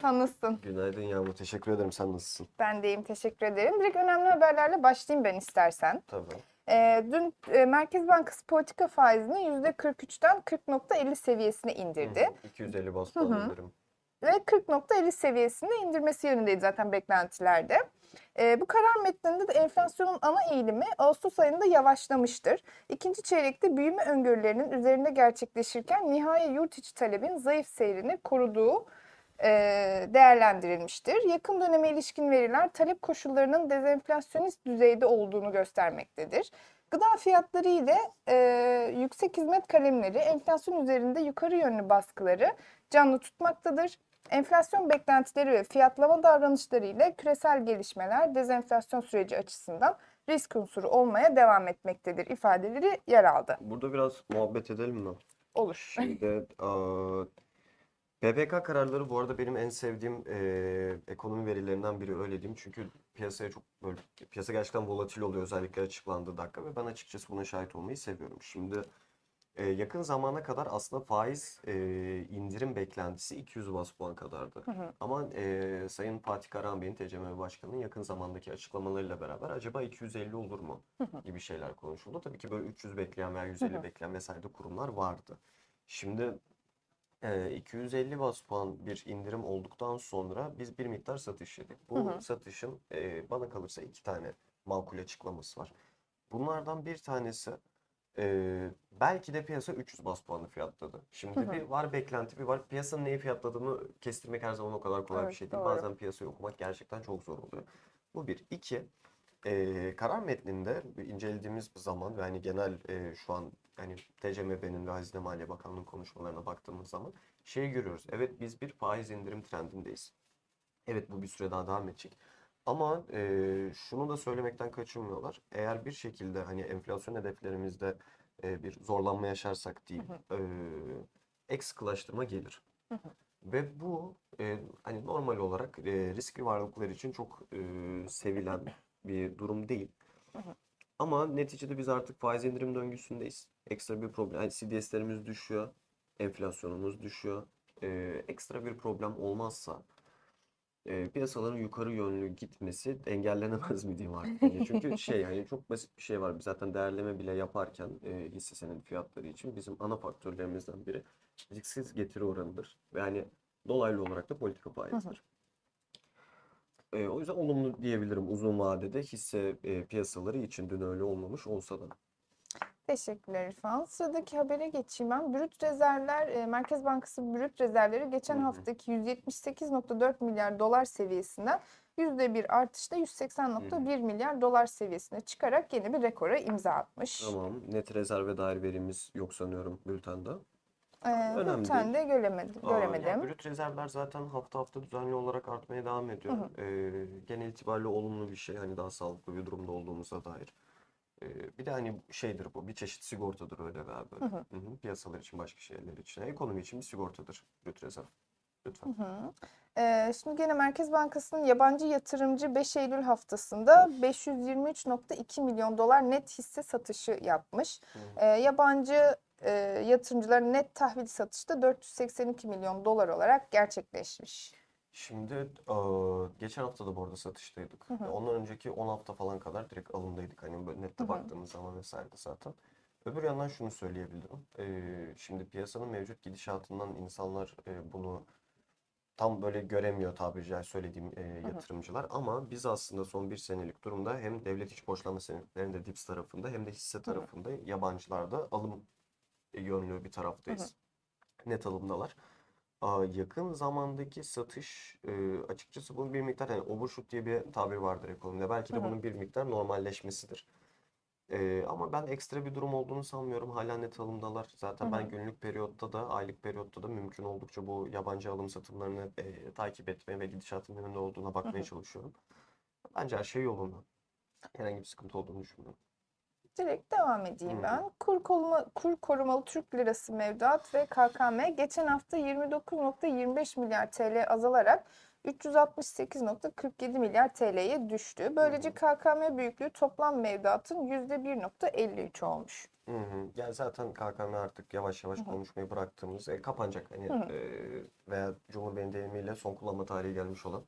Sen nasılsın? Günaydın Yağmur. Teşekkür ederim. Sen nasılsın? Ben deyim teşekkür ederim. Direkt önemli haberlerle başlayayım ben istersen. Tabii. Ee, dün e, Merkez Bankası politika faizini %43'ten 40.50 seviyesine indirdi. Hı hı. 250 bas Hı hı. puan indirim. Ve 40.50 seviyesinde indirmesi yönündeydi zaten beklentilerde. Ee, bu karar metninde de enflasyonun ana eğilimi Ağustos ayında yavaşlamıştır. İkinci çeyrekte büyüme öngörülerinin üzerinde gerçekleşirken nihai yurt içi talebin zayıf seyrini koruduğu e, değerlendirilmiştir. Yakın döneme ilişkin veriler talep koşullarının dezenflasyonist düzeyde olduğunu göstermektedir. Gıda fiyatları ile e, yüksek hizmet kalemleri enflasyon üzerinde yukarı yönlü baskıları canlı tutmaktadır. Enflasyon beklentileri ve fiyatlama davranışları ile küresel gelişmeler dezenflasyon süreci açısından risk unsuru olmaya devam etmektedir ifadeleri yer aldı. Burada biraz muhabbet edelim mi? Olur. Şimdi PPK kararları bu arada benim en sevdiğim eee, ekonomi verilerinden biri öyle diyeyim. Çünkü piyasaya çok böyle piyasa gerçekten volatil oluyor özellikle açıklandığı dakika ve ben açıkçası buna şahit olmayı seviyorum. Şimdi eee, yakın zamana kadar aslında faiz eee, indirim beklentisi 200 bas puan kadardı. Hı hı. Ama eee, Sayın Fatih Karahan Bey'in TCMB Başkanı'nın yakın zamandaki açıklamalarıyla beraber acaba 250 olur mu gibi şeyler konuşuldu. Tabii ki böyle 300 bekleyen veya 150 hı. bekleyen vesaire de kurumlar vardı. Şimdi e, 250 bas puan bir indirim olduktan sonra biz bir miktar satış yedik. Bu Hı hı. satışın e, bana kalırsa iki tane makul açıklaması var. Bunlardan bir tanesi e, belki de piyasa 300 bas puanı fiyatladı. Şimdi Hı hı. bir var beklenti bir var. Piyasanın neyi fiyatladığını kestirmek her zaman o kadar kolay bir Evet, şey değil. doğru. Bazen piyasayı okumak gerçekten çok zor oluyor. Bu bir. İki, e, karar metninde incelediğimiz zaman ve hani genel e, şu an hani TCMB'nin ve Hazine Maliye Bakanlığı'nın konuşmalarına baktığımız zaman şeyi görüyoruz. Evet biz bir faiz indirim trendindeyiz. Evet bu bir süre daha devam edecek. Ama e, şunu da söylemekten kaçınmıyorlar. Eğer bir şekilde hani enflasyon hedeflerimizde e, bir zorlanma yaşarsak diyeyim, e, ek sıkılaştırma gelir. Ve bu e, hani normal olarak e, riskli varlıklar için çok e, sevilen bir durum değil. Ama neticede biz artık faiz indirim döngüsündeyiz. Ekstra bir problem, yani CDS'lerimiz düşüyor, enflasyonumuz düşüyor. E, ekstra bir problem olmazsa e, piyasaların yukarı yönlü gitmesi engellenemez mi diyeyim artık. Yani çünkü şey yani çok basit bir şey var. Biz zaten değerleme bile yaparken e, hisse senedi fiyatları için bizim ana faktörlerimizden biri risksiz getiri oranıdır. Yani dolaylı olarak da politika faizdir. E, o yüzden olumlu diyebilirim uzun vadede hisse e, piyasaları için dün öyle olmamış olsa da. Teşekkürler İrfan. Sıradaki habere geçeyim ben. Brüt rezervler, Merkez Bankası brüt rezervleri geçen haftaki 178.4 milyar dolar seviyesinden %1 artışla 180.1 milyar dolar seviyesine çıkarak yeni bir rekora imza atmış. Tamam. Net rezerve dair verimiz yok sanıyorum bültende. Ee, Önemli bültende göremedim. Aa, göremedim. yani brüt rezervler zaten hafta hafta düzenli olarak artmaya devam ediyor. Ee, genel itibariyle olumlu bir şey. Hani daha sağlıklı bir durumda olduğumuza dair. Ee, bir de hani şeydir bu. Bir çeşit sigortadır öyle veya böyle. Hı hı. Piyasalar için, başka şeyler için. Ekonomi için bir sigortadır brüt rezerv. Lütfen. Hı. Ee, şimdi gene Merkez Bankası'nın yabancı yatırımcı 5 Eylül haftasında 523.2 milyon dolar net hisse satışı yapmış. Ee, yabancı e, yatırımcıların net tahvil satışı da 482 milyon dolar olarak gerçekleşmiş. Şimdi aa, geçen hafta da bu arada satıştaydık. Ondan önceki 10 hafta falan kadar direkt alımdaydık. Hani böyle nette baktığımız zaman vesaire de zaten. Öbür yandan şunu söyleyebilirim. Ee, şimdi piyasanın mevcut gidişatından insanlar e, bunu tam böyle göremiyor tabiri caizse söylediğim e, yatırımcılar. Ama biz aslında son bir senelik durumda hem devlet iç borçlanma senetlerinde DIPS tarafında hem de hisse tarafında yabancılarda alım yönlü bir taraftayız. Net alımdalar. Aa, yakın zamandaki satış e, açıkçası bunun bir miktar yani overshoot diye bir tabir vardır ekonomide. Belki de bunun bir miktar normalleşmesidir. E, ama ben ekstra bir durum olduğunu sanmıyorum. Hala net alımdalar. Zaten ben günlük periyotta da aylık periyotta da mümkün oldukça bu yabancı alım satımlarını e, takip etmeye ve gidişatın önünde olduğuna bakmaya çalışıyorum. Bence her şey yolunda. Herhangi bir sıkıntı olduğunu düşünmüyorum. Direkt devam edeyim Hı. ben. Kur, koruma, kur korumalı Türk lirası mevduat ve KKM geçen hafta 29.25 milyar TL azalarak 368.47 milyar TL'ye düştü. Böylece KKM büyüklüğü toplam mevduatın %1.53 olmuş. Hı hı. Yani zaten KKM artık yavaş yavaş konuşmayı bıraktığımız, e, kapanacak hani Hı hı. e, veya Cumhurbaşkanı deyimiyle son kullanma tarihi gelmiş olan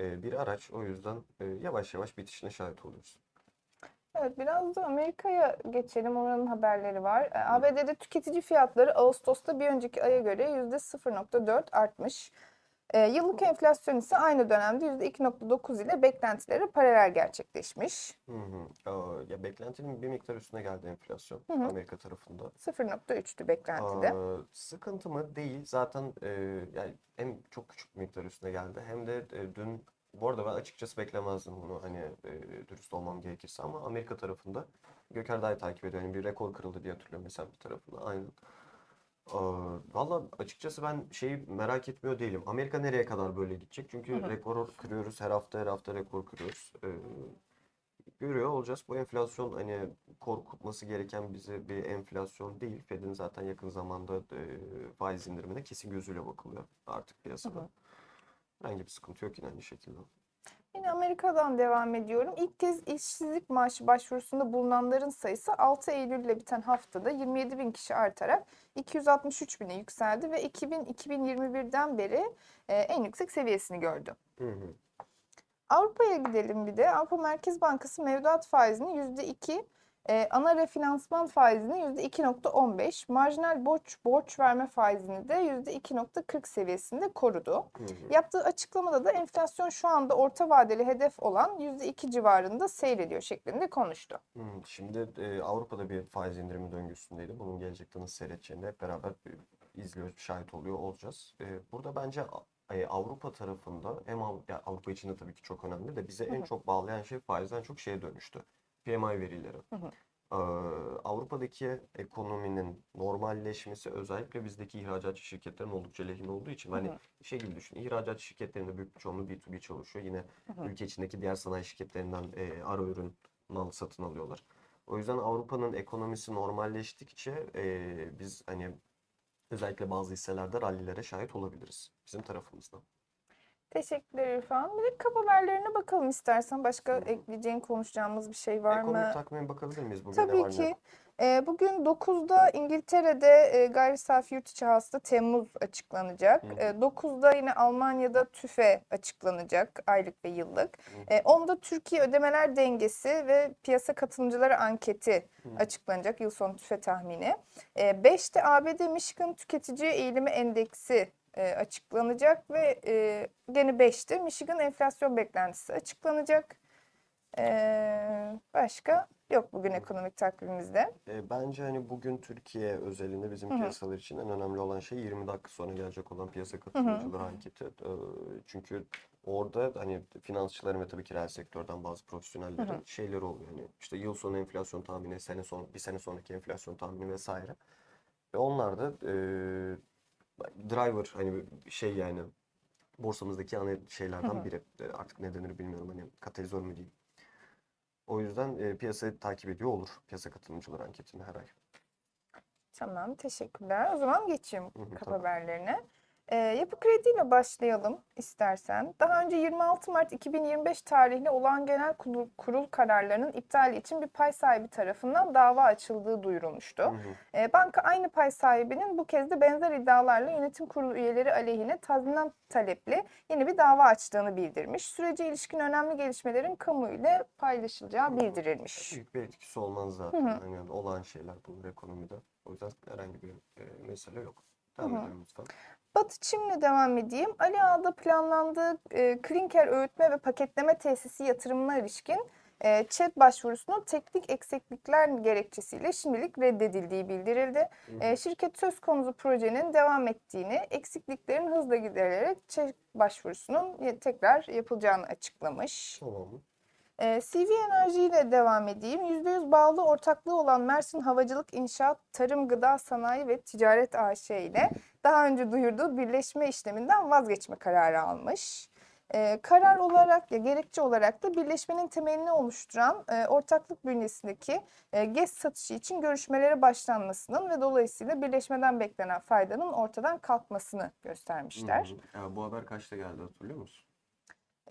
e, bir araç. O yüzden e, yavaş yavaş bitişine şahit oluyoruz. Evet, biraz da Amerika'ya geçelim. Oranın haberleri var. E, ABD'de tüketici fiyatları Ağustos'ta bir önceki aya göre %0.4 artmış. E, yıllık enflasyon ise aynı dönemde %2.9 ile beklentilere paralel gerçekleşmiş. Hı hı. Aa, ya beklentinin bir miktar üstüne geldi enflasyon Hı hı. Amerika tarafında. 0.3'tü beklentide. Aa, sıkıntı mı? Değil. Zaten e, yani hem çok küçük bir miktar üstüne geldi hem de e, dün bu arada ben açıkçası beklemezdim bunu hani e, dürüst olmam gerekirse ama Amerika tarafında Göker daha iyi takip ediyor. Yani bir rekor kırıldı diye hatırlıyorum S&P tarafında. Aynen. Aa, valla açıkçası ben şeyi merak etmiyor değilim. Amerika nereye kadar böyle gidecek? Çünkü Hı hı. rekor kırıyoruz. Her hafta her hafta rekor kırıyoruz. Ee, görüyor olacağız. Bu enflasyon hani korkutması gereken bize bir enflasyon değil. Fed'in zaten yakın zamanda e, faiz indirimine kesin gözüyle bakılıyor artık piyasada. hı. Herhangi bir sıkıntı yok yine aynı şekilde. Yine Amerika'dan devam ediyorum. İlk kez işsizlik maaşı başvurusunda bulunanların sayısı 6 Eylül ile biten haftada 27 bin kişi artarak 263 bine yükseldi ve 2000-2021'den beri e, en yüksek seviyesini gördü. Hı hı. Avrupa'ya gidelim bir de. Avrupa Merkez Bankası mevduat faizini %2, e, ana refinansman faizini %2.15, marjinal borç borç verme faizini de %2.40 seviyesinde korudu. Hı hı. Yaptığı açıklamada da enflasyon şu anda orta vadeli hedef olan %2 civarında seyrediyor şeklinde konuştu. Hı, Şimdi e, Avrupa'da bir faiz indirimi döngüsündeydi. Bunun gelecekte nasıl seyredeceğini hep beraber e, izliyoruz, şahit oluyor olacağız. E, burada bence e, Avrupa tarafında hem Av- ya Avrupa için de tabii ki çok önemli de bize en çok bağlayan şey faizden çok şeye dönüştü. PMI verileri. Hı hı. Ee, Avrupa'daki ekonominin normalleşmesi özellikle bizdeki ihracatçı şirketlerin oldukça lehine olduğu için hani hı. şey gibi düşün. İhracatçı şirketlerinde büyük bir çoğunluğu B2B çalışıyor. Yine Hı hı. ülke içindeki diğer sanayi şirketlerinden e, ara ürün mal satın alıyorlar. O yüzden Avrupa'nın ekonomisi normalleştikçe e, biz hani özellikle bazı hisselerde rallilere şahit olabiliriz bizim tarafımızdan. Teşekkürler İrfan. Bir de kap haberlerine bakalım istersen. Başka ekleyeceğin, konuşacağımız bir şey var mı? Ekonomik takvime bakabilir miyiz bugün ne Tabii var ne ki. yok? Ee, bugün 9'da İngiltere'de e, gayri safi yurt içi hasıla Temmuz açıklanacak. Hı. Ee, 9'da yine Almanya'da TÜFE açıklanacak aylık ve yıllık. Hı. Ee, 10'da Türkiye ödemeler dengesi ve piyasa katılımcıları anketi Hı. açıklanacak yıl sonu TÜFE tahmini. Ee, 5'te ABD Michigan Tüketici Eğilimi Endeksi e, açıklanacak ve e, gene 5'te Michigan enflasyon beklentisi açıklanacak. Ee, başka yok bugün ekonomik takvimimizde. E, Bence hani bugün Türkiye özelinde bizim piyasalar için en önemli olan şey 20 dakika sonra gelecek olan piyasa katılımcıları anketi. E, Çünkü orada hani finansçıların ve tabii ki reel sektörden bazı profesyonellerin şeyleri oluyor. Hani işte yıl sonu enflasyon tahmini, sene son bir sene sonraki enflasyon tahmini vesaire. Ve onlar da e, driver hani şey yani borsamızdaki ana şeylerden biri. E, Artık ne denir bilmiyorum hani katalizör mü diyeyim. O yüzden e, piyasayı takip ediyor olur. Piyasa katılımcıları anketini her ay. Tamam, teşekkürler. O zaman geçeyim Hı hı, kap tabii. haberlerine. Ee, Yapı Kredi ile başlayalım istersen. Daha önce 26 Mart 2025 tarihli olan genel kurul, kurul kararlarının iptali için bir pay sahibi tarafından dava açıldığı duyurulmuştu. Hı hı. Ee, banka aynı pay sahibinin bu kez de benzer iddialarla yönetim kurulu üyeleri aleyhine tazminat talepli yeni bir dava açtığını bildirmiş. Sürece ilişkin önemli gelişmelerin kamuoyuyla paylaşılacağı bildirilmiş. Büyük bir etkisi olmaz zaten. Hani olan şeyler bunlar ekonomide. O yüzden herhangi bir e, mesele yok. Devam edelim lütfen. Batı Çim'le devam edeyim. Ali Ağa'da planlandığı e, klinker öğütme ve paketleme tesisi yatırımına ilişkin e, ÇED başvurusunun teknik eksiklikler gerekçesiyle şimdilik reddedildiği bildirildi. E, şirket söz konusu projenin devam ettiğini, eksikliklerin hızla giderilerek ÇED başvurusunun tekrar yapılacağını açıklamış. Tamam. Ee, CV Enerji ile devam edeyim. %100 bağlı ortaklığı olan Mersin Havacılık İnşaat, Tarım, Gıda Sanayi ve Ticaret AŞ ile daha önce duyurduğu birleşme işleminden vazgeçme kararı almış. E, karar olarak ya gerekçe olarak da birleşmenin temelini oluşturan e, ortaklık bünyesindeki e, GES satışı için görüşmelere başlanmasının ve dolayısıyla birleşmeden beklenen faydanın ortadan kalkmasını göstermişler. Hı hı. Ya bu haber kaçta geldi hatırlıyor musun?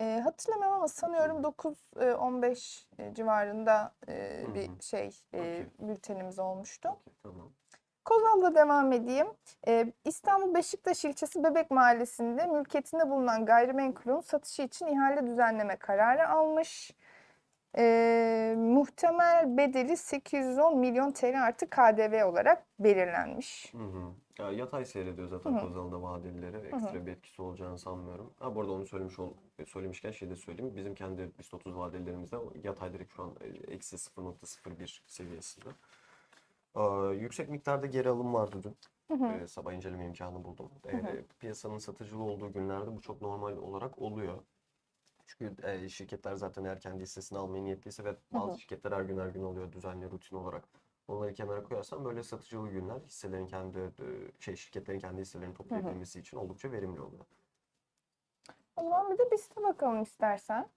E, hatırlamıyorum ama sanıyorum 9-15 civarında e, Hı bir hı. şey e, bültenimiz olmuştu. Tamam. Kozal'la devam edeyim. Ee, İstanbul Beşiktaş ilçesi Bebek Mahallesi'nde mülkiyetinde bulunan gayrimenkulün satışı için ihale düzenleme kararı almış. Ee, muhtemel bedeli 810 milyon TL artı KDV olarak belirlenmiş. Hı hı. Ya yatay seyrediyor zaten Hı hı. Kozal'da vadelilere. hı. Ekstra bir etkisi olacağını sanmıyorum. Ha bu arada onu söylemiş ol, söylemişken şey de söyleyeyim. Bizim kendi BIST 30 vadelilerimizde yatay direkt şu an e, eksi 0.01 seviyesinde. Aa, yüksek miktarda geri alım vardı dün. Hı hı. Ee, sabah inceleme imkanı buldum. Ee, piyasanın satıcılı olduğu günlerde bu çok normal olarak oluyor. Çünkü e, şirketler zaten eğer kendi hissesini almaya niyetliyse ve bazı hı. şirketler her gün her gün oluyor düzenli rutin olarak. Onları kenara koyarsan böyle satıcılı günler hisselerin kendi e, şey şirketlerin kendi hisselerini toplayabilmesi için oldukça verimli oluyor. O zaman bir de BIST'e bakalım istersen.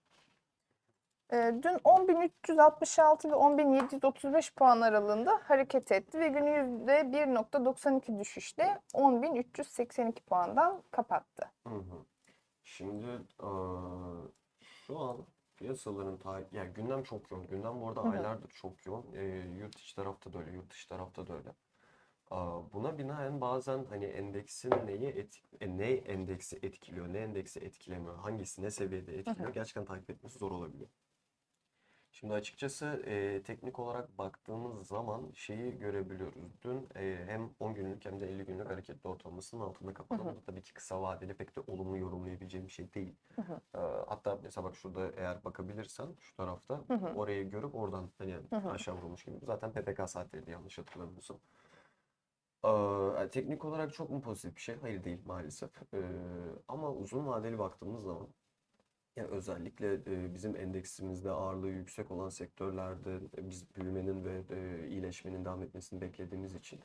Ee, dün 10.366 ve 10.735 puan aralığında hareket etti ve günü %1.92 düşüşle 10.382 puandan kapattı. Hı hı. Şimdi eee, şu an piyasaların ta ya gündem çok yoğun. Gündem bu arada Hı hı. aylardır çok yoğun. Eee, yurt içi tarafta da öyle, yurt dışı tarafta da öyle. Aa, Buna binaen bazen hani endeksin neyi et, e, ne endeksi etkiliyor, ne endeksi etkilemiyor, hangisi ne seviyede etkiliyor gerçekten takip etmesi zor olabiliyor. Şimdi açıkçası e, teknik olarak baktığımız zaman şeyi görebiliyoruz. Dün e, hem 10 günlük hem de 50 günlük hareketli ortalamasının altında kapadı. Bu tabii ki kısa vadeli pek de olumlu yorumlayabileceğim bir şey değil. Hı hı. Ee, hatta mesela bak şurada eğer bakabilirsen şu tarafta Hı hı. orayı görüp oradan hani Hı hı. aşağı vurmuş gibi. Zaten PPK saatleriydi yanlış hatırlamıyorsam. Ee, teknik olarak çok mu pozitif bir şey? Hayır değil maalesef. Ee, ama uzun vadeli baktığımız zaman ya özellikle e, bizim endeksimizde ağırlığı yüksek olan sektörlerde e, biz büyümenin ve e, iyileşmenin devam etmesini beklediğimiz için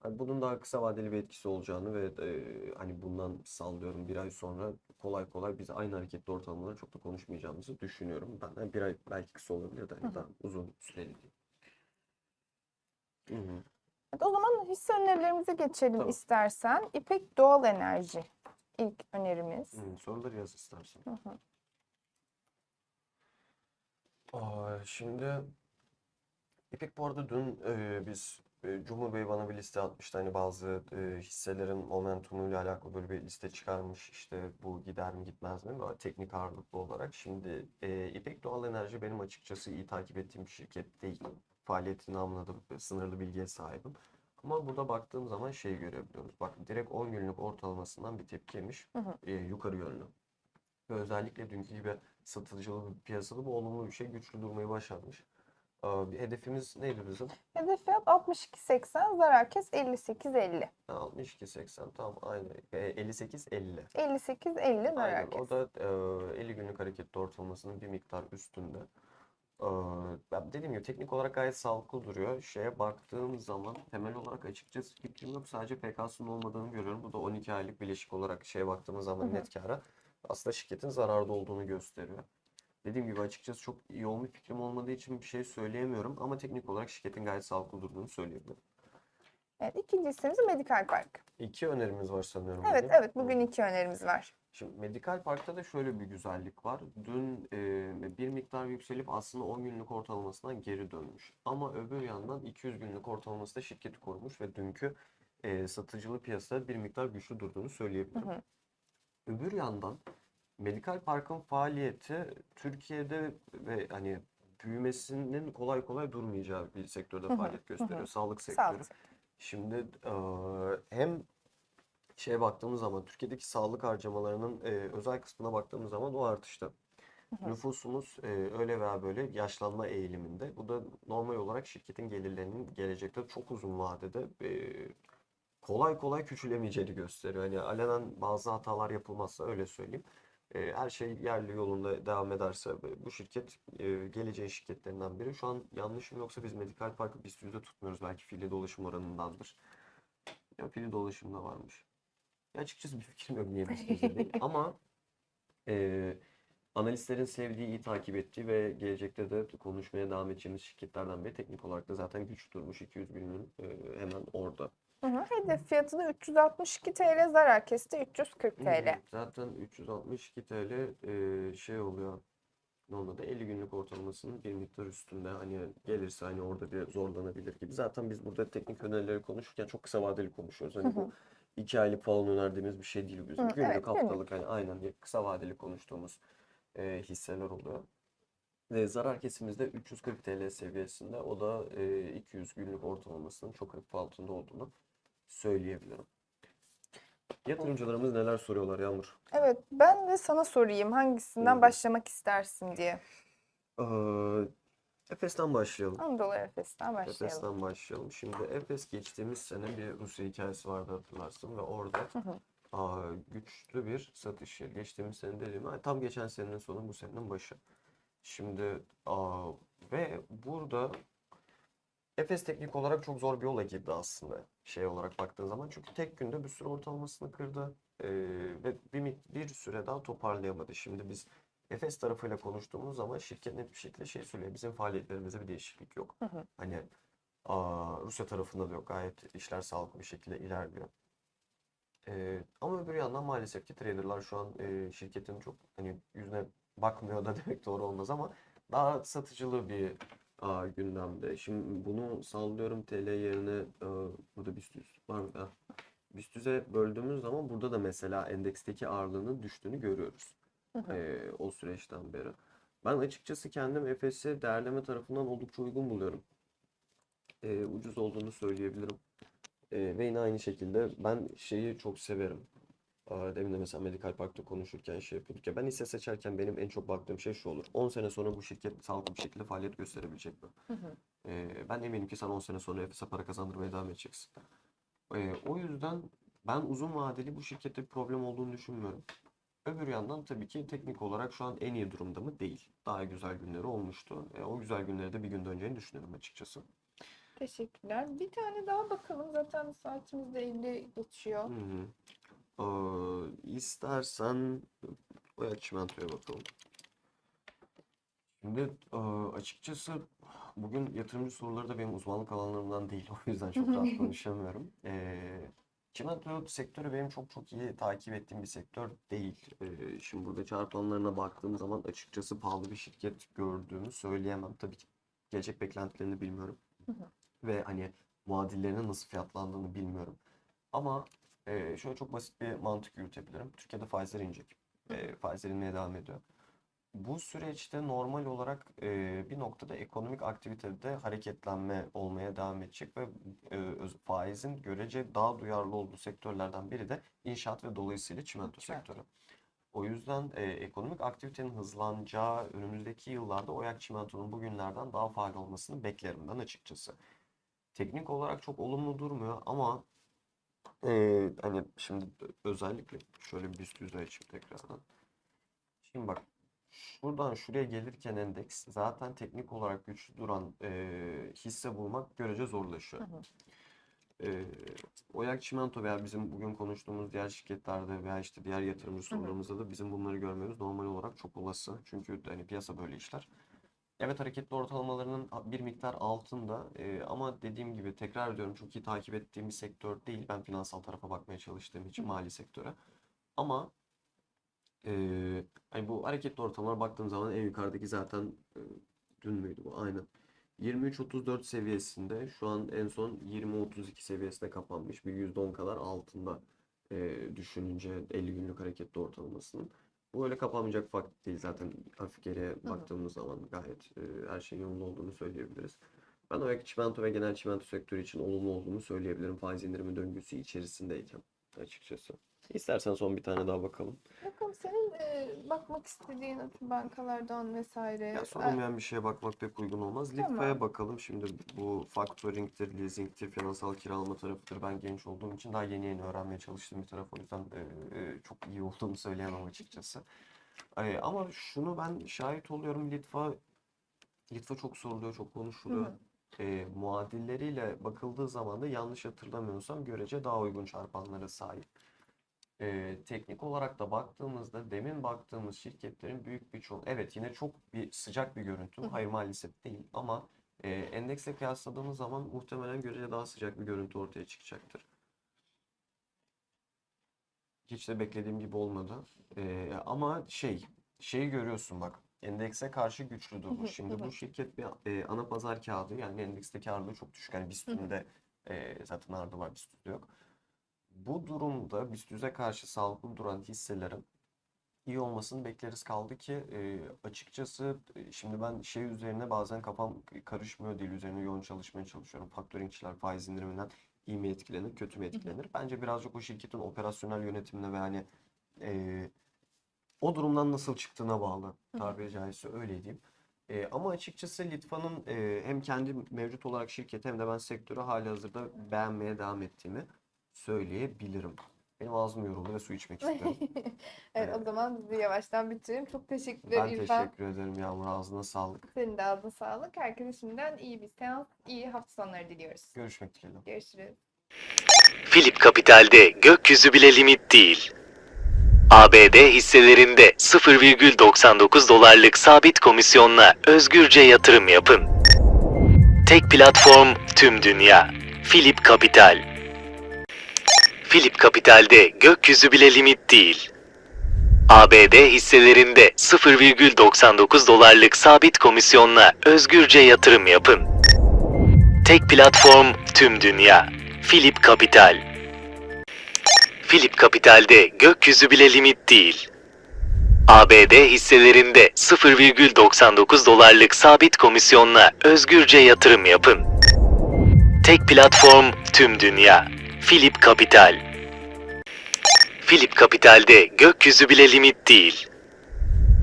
hani bunun daha kısa vadeli bir etkisi olacağını ve e, hani bundan sallıyorum bir ay sonra kolay kolay biz aynı hareketli ortalamaları çok da konuşmayacağımızı düşünüyorum. Ben hani bir ay belki kısa olabilir de hani daha uzun süreli değil. Hı hı. Evet, o zaman hisse önerilerimize geçelim Tamam. istersen. İpek Doğal Enerji ilk önerimiz. Hı, soruları yaz istersen. Hı hı. Aa, şimdi İpek bu arada dün e, biz e, Cumhur Bey bana bir liste atmıştı. Hani bazı e, hisselerin momentumuyla alakalı böyle bir liste çıkarmış. İşte bu gider mi gitmez mi? Böyle teknik ağırlıklı olarak. Şimdi e, İpek Doğal Enerji benim açıkçası iyi takip ettiğim bir şirket değil. Faaliyetini anladım. Sınırlı bilgiye sahibim. Ama burada baktığım zaman şey görebiliyoruz. Bak direkt 10 günlük ortalamasından bir tepki yemiş. Hı hı. e, yukarı yönlü. Ve özellikle dünkü gibi satıcılı bir piyasada bu olumlu bir şey güçlü durmayı başarmış. Bir hedefimiz neydi bizim? Hedef fiyat 62.80, zarar kes 58.50. Ha, 62.80 tamam aynı. E, 58.50. 58.50 zarar Aynen kes. o da e, 50 günlük hareketli ortalamasının bir miktar üstünde. Ee, ben dediğim gibi teknik olarak gayet sağlıklı duruyor. Şeye baktığım zaman temel olarak açıkçası fikrim yok. Sadece PK'sının olmadığını görüyorum. Bu da 12 aylık bileşik olarak şeye baktığımız zaman Hı hı. net kâra aslında şirketin zararda olduğunu gösteriyor. Dediğim gibi açıkçası çok yoğun bir fikrim olmadığı için bir şey söyleyemiyorum ama teknik olarak şirketin gayet sağlıklı durduğunu söyleyebilirim. Evet, ikinci hissemiz Medikal Park. İki önerimiz var sanıyorum Evet, bugün. evet bugün iki önerimiz var. Şimdi Medikal Park'ta da şöyle bir güzellik var. Dün e, bir miktar yükselip aslında 10 günlük ortalamasından geri dönmüş. Ama öbür yandan 200 günlük ortalaması da şirketi korumuş ve dünkü e, satıcılı piyasada bir miktar güçlü durduğunu söyleyebilirim. Hı hı. Öbür yandan Medikal Park'ın faaliyeti Türkiye'de ve hani büyümesinin kolay kolay durmayacağı bir sektörde Hı hı, faaliyet hı. gösteriyor. Sağlık sektörü. Sağlık. Şimdi eee, hem şeye baktığımız zaman Türkiye'deki sağlık harcamalarının eee, özel kısmına baktığımız zaman o artışta. Hı hı. Nüfusumuz eee, öyle veya böyle yaşlanma eğiliminde. Bu da normal olarak şirketin gelirlerinin gelecekte çok uzun vadede eee, kolay kolay küçülemeyeceğini gösteriyor. Hani alenen bazı hatalar yapılmazsa öyle söyleyeyim. Eee, her şey yerli yolunda devam ederse e, bu şirket eee, geleceğin şirketlerinden biri. Şu an yanlışım yoksa biz Medikal Park'ı BIST 100'de tutmuyoruz. Belki fiili dolaşım oranındandır. Ya fiili dolaşımda varmış. Ya açıkçası bir fikrim yok niye BIST 100'de değil. Ama Ee, analistlerin sevdiği, iyi takip ettiği ve gelecekte de konuşmaya devam edeceğimiz şirketlerden biri. Teknik olarak da zaten güç durmuş 200 günün e, hemen orada. Hı hı. Hedef fiyatı da 362 TL, zarar kesti 340 TL. Zaten 362 TL e, şey oluyor. Normalde 50 günlük ortalamasının bir miktar üstünde hani gelirse hani orada bir zorlanabilir gibi. Zaten biz burada teknik önerileri konuşurken çok kısa vadeli konuşuyoruz. Hani bu iki aylık falan önerdiğimiz bir şey değil bizim. Hı, Günlük, evet, haftalık hani aynen kısa vadeli konuştuğumuz e, hisseler oluyor. Ve zarar kesimimizde 340 TL seviyesinde. O da e, 200 günlük ortalamasının çok hafif altında olduğunu söyleyebilirim. Yatırımcılarımız neler soruyorlar Yağmur? Evet, ben de sana sorayım hangisinden Hı. başlamak istersin diye. Ee, Efes'ten başlayalım. Anadolu Efes'ten başlayalım. Efes'ten başlayalım. Şimdi Efes geçtiğimiz sene bir Rusya hikayesi vardı hatırlarsın ve orada Hı hı. aa, güçlü bir satış. Geçtiğimiz sene dediğim tam geçen senenin sonu bu senenin başı. Şimdi aa, ve burada Efes teknik olarak çok zor bir yola girdi aslında şey olarak baktığın zaman. Çünkü tek günde bir sürü ortalamasını kırdı ee, ve bir, bir süre daha toparlayamadı. Şimdi biz Efes tarafıyla konuştuğumuz zaman şirket net bir şekilde şey söylüyor. Bizim faaliyetlerimizde bir değişiklik yok. Hı hı. Hani aa, Rusya tarafında da yok. Gayet işler sağlıklı bir şekilde ilerliyor. Ee, ama öbür yandan maalesef ki traderlar şu an e, şirketin çok hani yüzüne bakmıyor da demek doğru olmaz ama daha satıcılı bir aa, gündemde. Şimdi bunu sallıyorum TL yerine aa, burada BIST 100 var mı? Ah. BIST 100'e böldüğümüz zaman burada da mesela endeksteki ağırlığının düştüğünü görüyoruz Hı hı. ee, o süreçten beri. Ben açıkçası kendim Efes'i değerleme tarafından oldukça uygun buluyorum. Ee, ucuz olduğunu söyleyebilirim. Ee, ve yine aynı şekilde ben şeyi çok severim. Aa, Demin de mesela Medical Park'ta konuşurken şey yapıyorduk ya ben hisse seçerken benim en çok baktığım şey şu olur. 10 sene sonra bu şirket sağlıklı bir şekilde faaliyet gösterebilecek mi? Hı hı. Ee, ben eminim ki sen 10 sene sonra Efes'e para kazandırmaya devam edeceksin. Ee, o yüzden ben uzun vadeli bu şirkette bir problem olduğunu düşünmüyorum. Öbür yandan tabii ki teknik olarak şu an en iyi durumda mı? Değil. Daha güzel günleri olmuştu. E, o güzel günleri de bir gün döneceğini düşünüyorum açıkçası. Teşekkürler. Bir tane daha bakalım. Zaten saatimiz de 50 geçiyor. Hı hı. Ee, istersen Oya Çimento'ya bakalım. Şimdi e, açıkçası bugün yatırımcı soruları da benim uzmanlık alanlarımdan değil. O yüzden çok rahat konuşamıyorum. Ee, çimento sektörü benim çok çok iyi takip ettiğim bir sektör değil. Ee, şimdi burada çarpanlarına baktığım zaman açıkçası pahalı bir şirket gördüğümü söyleyemem. Tabii ki gelecek beklentilerini bilmiyorum. Hı hı. Ve hani muadillerinin nasıl fiyatlandığını bilmiyorum. Ama e, şöyle çok basit bir mantık yürütebilirim. Türkiye'de faizler inecek. E, faizler inmeye devam ediyor. Bu süreçte normal olarak e, bir noktada ekonomik aktivitede hareketlenme olmaya devam edecek ve e, faizin görece daha duyarlı olduğu sektörlerden biri de inşaat ve dolayısıyla çimento Çimento. sektörü. O yüzden e, ekonomik aktivitenin hızlanacağı önümüzdeki yıllarda Oyak Çimento'nun bugünlerden daha faal olmasını beklerim ben açıkçası. Teknik olarak çok olumlu durmuyor ama e, hani şimdi özellikle şöyle bir BIST yüzü açayım tekrardan. Şimdi bak şuradan şuraya gelirken endeks zaten teknik olarak güçlü duran e, hisse bulmak görece zorlaşıyor. Hı hı. E, Oyak Çimento veya bizim bugün konuştuğumuz diğer şirketlerde veya işte diğer yatırımcı sorularımızda da bizim bunları görmemiz normal olarak çok olası. Çünkü hani piyasa böyle işler. Evet hareketli ortalamalarının bir miktar altında e, ama dediğim gibi tekrar ediyorum çok iyi takip ettiğim bir sektör değil. Ben finansal tarafa bakmaya çalıştığım için mali sektöre. Ama e, hani bu hareketli ortalamalara baktığım zaman en yukarıdaki zaten e, dün müydü bu? Aynen. 23.34 seviyesinde şu an en son 20.32 seviyesine kapanmış bir %10 kadar altında e, düşününce 50 günlük hareketli ortalamasının. Bu öyle kapanmayacak fakt değil zaten. Hafif geriye baktığımız zaman gayet e, her şeyin yolunda olduğunu söyleyebiliriz. Ben o çimento ve genel çimento sektörü için olumlu olduğunu söyleyebilirim. Faiz indirimi döngüsü içerisindeyken açıkçası. İstersen son bir tane daha bakalım. Bakalım senin e, bakmak istediğin atıyorum bankalardan vesaire. Ya e, sorulmayan bir şeye bakmak pek uygun olmaz. Tamam. Bakalım. Şimdi bu factoring'tir, leasing'tir, finansal kiralama tarafıdır. Ben genç olduğum için daha yeni yeni öğrenmeye çalıştığım bir taraf. O yüzden e, e, çok iyi olduğunu söyleyemem açıkçası. E, ama şunu ben şahit oluyorum. Litfa Litfa çok soruluyor, çok konuşuluyor. Hı E, muadilleriyle bakıldığı zaman da yanlış hatırlamıyorsam görece daha uygun çarpanlara sahip. e, teknik olarak da baktığımızda demin baktığımız şirketlerin büyük bir çoğu evet yine çok bir sıcak bir görüntü. Hayır maalesef değil ama e, endekse kıyasladığımız zaman muhtemelen görece daha sıcak bir görüntü ortaya çıkacaktır. Hiç de beklediğim gibi olmadı. E, ama şey şeyi görüyorsun bak endekse karşı güçlü durmuş. Şimdi bu şirket bir e, ana pazar kağıdı yani endeksteki ağırlığı çok düşük. Yani BIST'inde e, zaten ağırlığı var BIST'te yok. Bu durumda BIST 100'e karşı sağlıklı duran hisselerin iyi olmasını bekleriz. Kaldı ki e, açıkçası e, şimdi ben şey üzerine bazen kafam karışmıyor değil. Üzerine yoğun çalışmaya çalışıyorum. Faktöringçiler faiz indiriminden iyi mi etkilenir, kötü mü etkilenir? Bence birazcık o şirketin operasyonel yönetimine ve hani e, o durumdan nasıl çıktığına bağlı. Tabiri caizse öyle diyeyim. E, ama açıkçası Litva'nın e, hem kendi mevcut olarak şirketi hem de ben sektörü halihazırda beğenmeye devam ettiğimi söyleyebilirim. Benim ağzım yoruldu ve su içmek istiyorum. Evet, o Evet. zaman bizi yavaştan bitirelim. Çok teşekkürler Ben İrfan. teşekkür ederim Yağmur. Ağzına sağlık. Senin de ağzına sağlık. Herkese şimdiden iyi bir seans, iyi hafta sonları diliyoruz. Görüşmek dileğiyle. Görüşürüz. Philip Capital'de gökyüzü bile limit değil. ABD hisselerinde 0,99 dolarlık sabit komisyonla özgürce yatırım yapın. Tek platform tüm dünya. Philip Capital. Philip Capital'de gökyüzü bile limit değil. ABD hisselerinde 0,99 dolarlık sabit komisyonla özgürce yatırım yapın. Tek platform tüm dünya. Philip Capital. Philip Capital'de gökyüzü bile limit değil. ABD hisselerinde 0,99 dolarlık sabit komisyonla özgürce yatırım yapın. Tek platform tüm dünya. Philip Capital. Philip Capital'de gökyüzü bile limit değil.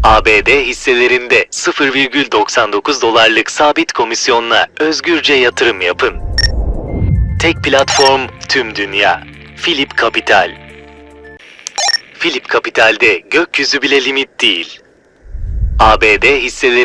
ABD hisselerinde 0,99 dolarlık sabit komisyonla özgürce yatırım yapın. Tek platform tüm dünya. Philip Capital. Philip Capital'de gökyüzü bile limit değil. ABD hisselerinde